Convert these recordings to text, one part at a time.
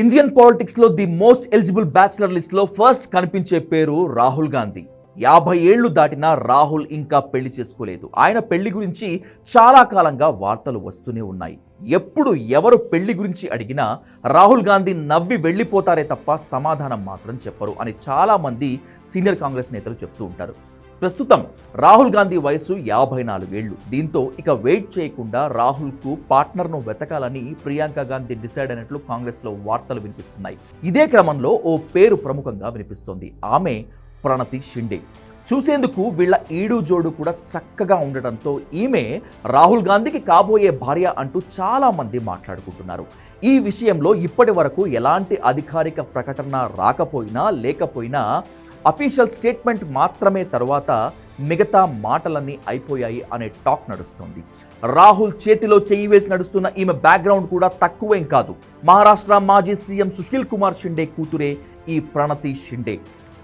Indian పాలిటిక్స్లో the most eligible bachelor లిస్ట్లో first కనిపించే పేరు రాహుల్ గాంధీ. యాభై ఏళ్ళు దాటినా రాహుల్ ఇంకా పెళ్ళి చేసుకోలేదు. ఆయన పెళ్ళి గురించి చాలా కాలంగా వార్తలు వస్తూనే ఉన్నాయి. ఎప్పుడు ఎవరు పెళ్ళి గురించి అడిగినా రాహుల్ గాంధీ నవ్వి వెళ్ళిపోతారే తప్ప సమాధానం మాత్రం చెప్పరు అని చాలా మంది సీనియర్ కాంగ్రెస్ నేతలు చెప్తూ ఉంటారు. ప్రస్తుతం రాహుల్ గాంధీ వయసు యాభై నాలుగేళ్ళు దీంతో ఇక వెయిట్ చేయకుండా రాహుల్కు పార్ట్నర్ను వెతకాలని ప్రియాంక గాంధీ డిసైడ్ అయినట్లు కాంగ్రెస్లో వార్తలు వినిపిస్తున్నాయి. ఇదే క్రమంలో ఓ పేరు ప్రముఖంగా వినిపిస్తోంది. ఆమె ప్రణతి షిండే. చూసేందుకు వీళ్ళ ఈడు జోడు కూడా చక్కగా ఉండటంతో ఈమె రాహుల్ గాంధీకి కాబోయే భార్య అంటూ చాలామంది మాట్లాడుకుంటున్నారు. ఈ విషయంలో ఇప్పటి వరకు ఎలాంటి అధికారిక ప్రకటన రాకపోయినా లేకపోయినా అఫీషియల్ స్టేట్మెంట్ మాత్రమే తర్వాత మిగతా మాటలన్నీ అయిపోయాయి అనే టాక్ నడుస్తోంది. రాహుల్ చేతిలో చెయ్యి వేసి నడుస్తున్న ఈమె బ్యాక్గ్రౌండ్ కూడా తక్కువేం కాదు. మహారాష్ట్ర మాజీ సీఎం సుశీల్ కుమార్ షిండే కూతురే ఈ ప్రణతి షిండే.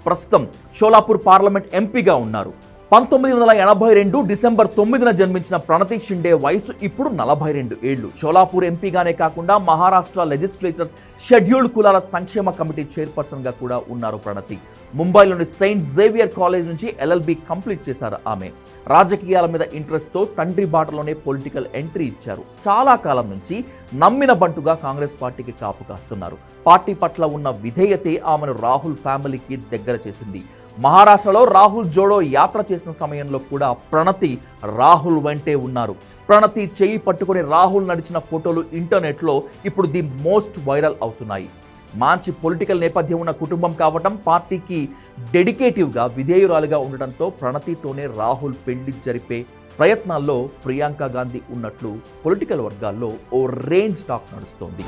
ప్రస్తుతం షోలాపూర్ పార్లమెంట్ ఎంపీగా ఉన్నారు. పంతొమ్మిది వందల ఎనభై రెండు డిసెంబర్ తొమ్మిదిన జన్మించిన ప్రణతి షిండే వయసు ఇప్పుడు నలభై రెండు ఏళ్ళు షోలాపూర్ ఎంపీగానే కాకుండా మహారాష్ట్ర లెజిస్లేచర్ షెడ్యూల్డ్ కులాల సంక్షేమ కమిటీ చైర్పర్సన్గా కూడా ఉన్నారు ప్రణతి. ముంబైలోని సెయింట్ జేవియర్ కాలేజ్ నుంచి ఎల్ఎల్బి కంప్లీట్ చేశారు ఆమె. రాజకీయాల మీద ఇంట్రెస్ట్తో తండ్రి బాటలోనే పొలిటికల్ ఎంట్రీ ఇచ్చారు. చాలా కాలం నుంచి నమ్మిన బంటుగా కాంగ్రెస్ పార్టీకి కాపు కాస్తున్నారు. పార్టీ పట్ల ఉన్న విధేయతే ఆమెను రాహుల్ ఫ్యామిలీకి దగ్గర చేసింది. మహారాష్ట్రలో రాహుల్ జోడో యాత్ర చేసిన సమయంలో కూడా ప్రణతి రాహుల్ వెంటే ఉన్నారు. ప్రణతి చేయి పట్టుకుని రాహుల్ నడిచిన ఫోటోలు ఇంటర్నెట్లో ఇప్పుడు ది మోస్ట్ వైరల్ అవుతున్నాయి. మంచి పొలిటికల్ నేపథ్యం ఉన్న కుటుంబం కావటం పార్టీకి డెడికేటివ్గా విధేయురాలుగా ఉండటంతో ప్రణతితోనే రాహుల్ పెళ్ళి జరిపే ప్రయత్నాల్లో ప్రియాంక గాంధీ ఉన్నట్లు పొలిటికల్ వర్గాల్లో ఓ రేంజ్ టాక్ నడుస్తోంది.